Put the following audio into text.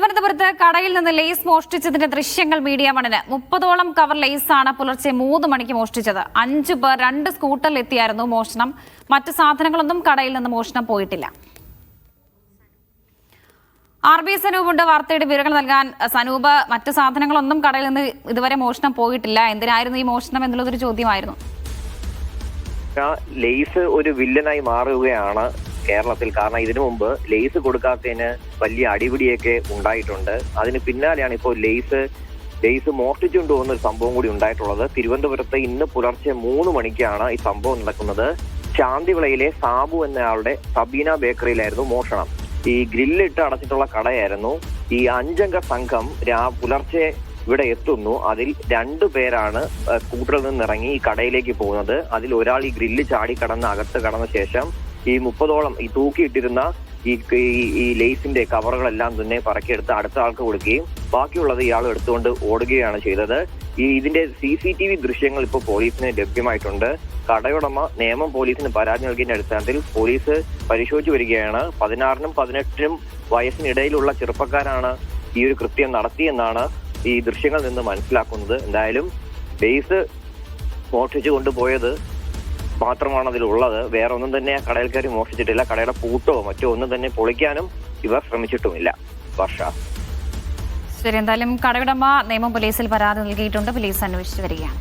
തിരുവനന്തപുരത്ത് കടയിൽ നിന്ന് ലേസ് മോഷ്ടിച്ചതിന്റെ ദൃശ്യങ്ങൾ മീഡിയ വണിന് മുപ്പതോളം കവർ ലേസാണ് പുലർച്ചെ മൂന്ന് മണിക്ക് മോഷ്ടിച്ചത്. അഞ്ചു പേർ രണ്ട് സ്കൂട്ടറിൽ എത്തിയായിരുന്നു മോഷണം. മറ്റു സാധനങ്ങളൊന്നും കടയിൽ നിന്ന് മോഷണം പോയിട്ടില്ല. ആർ ബി സനൂപുണ്ട് വാർത്തയുടെ വിവരങ്ങൾ നൽകാൻ. സനൂപ് മറ്റു സാധനങ്ങളൊന്നും കടയിൽ നിന്ന് ഇതുവരെ മോഷണം പോയിട്ടില്ല. എന്തിനായിരുന്നു ഈ മോഷണം എന്നുള്ളതൊരു ചോദ്യമായിരുന്നു. ലേസ് ഒരു വില്ലനായി മാറുകയാണ്. കേരളത്തിൽ. കാരണം ഇതിനു മുമ്പ് ലെയ്സ് കൊടുക്കാത്തതിന് വലിയ അടിപിടിയൊക്കെ ഉണ്ടായിട്ടുണ്ട്. അതിന് പിന്നാലെയാണ് ഇപ്പോൾ ലെയ്സ് ലെയ്സ് മോഷ്ടിച്ചുകൊണ്ട് പോകുന്ന ഒരു സംഭവം കൂടി ഉണ്ടായിട്ടുള്ളത്. തിരുവനന്തപുരത്ത് ഇന്ന് പുലർച്ചെ മൂന്ന് മണിക്കാണ് ഈ സംഭവം നടക്കുന്നത്. ശാന്തിവിളയിലെ സാബു എന്നയാളുടെ സബീന ബേക്കറിയിലായിരുന്നു മോഷണം. ഈ ഗ്രില്ലിട്ട് അടച്ചിട്ടുള്ള കടയായിരുന്നു. ഈ അഞ്ചംഗ സംഘം രാ പുലർച്ചെ ഇവിടെ എത്തുന്നു. അതിൽ രണ്ടു പേരാണ് കൂട്ടറിൽ സ്കൂട്ടറിൽ നിന്ന് ഇറങ്ങി ഈ കടയിലേക്ക് പോകുന്നത്. അതിൽ ഒരാൾ ഈ ഗ്രില്ല് ചാടി കടന്ന് അകത്ത് കടന്ന ശേഷം ഈ മുപ്പതോളം ഈ തൂക്കിയിട്ടിരുന്ന ഈ ഈ- ലേസിന്റെ കവറുകളെല്ലാം തന്നെ പറക്കിയെടുത്ത് അടുത്ത ആൾക്ക് കൊടുക്കുകയും ബാക്കിയുള്ളത് ഇയാൾ എടുത്തുകൊണ്ട് ഓടുകയാണ് ചെയ്തത്. ഈ ഇതിന്റെ സി സി ടി വി ദൃശ്യങ്ങൾ ഇപ്പോൾ പോലീസിന് ലഭ്യമായിട്ടുണ്ട്. കടയുടമ നിയമം പോലീസിന് പരാതി നൽകിയതിന്റെ അടിസ്ഥാനത്തിൽ പോലീസ് പരിശോധിച്ചു വരികയാണ്. പതിനാറിനും പതിനെട്ടിനും വയസ്സിനിടയിലുള്ള ചെറുപ്പക്കാരാണ് ഈ ഒരു കൃത്യം നടത്തിയെന്നാണ് ഈ ദൃശ്യങ്ങളിൽ നിന്ന് മനസ്സിലാക്കുന്നത്. എന്തായാലും ബേസ് മോഷ്ടിച്ചു കൊണ്ടുപോയത് മാത്രമാണ് അതിലുള്ളത് വേറെ ഒന്നും തന്നെ ആ കടയിൽ കയറി കടയുടെ പൂട്ടോ മറ്റോ ഒന്നും തന്നെ പൊളിക്കാനും ഇവർ ശ്രമിച്ചിട്ടുമില്ല. വർഷ. ശരി എന്തായാലും കടയുടമ നിയമം പോലീസിൽ പരാതി നൽകിയിട്ടുണ്ട്. പോലീസ് അന്വേഷിച്ചു വരികയാണ്.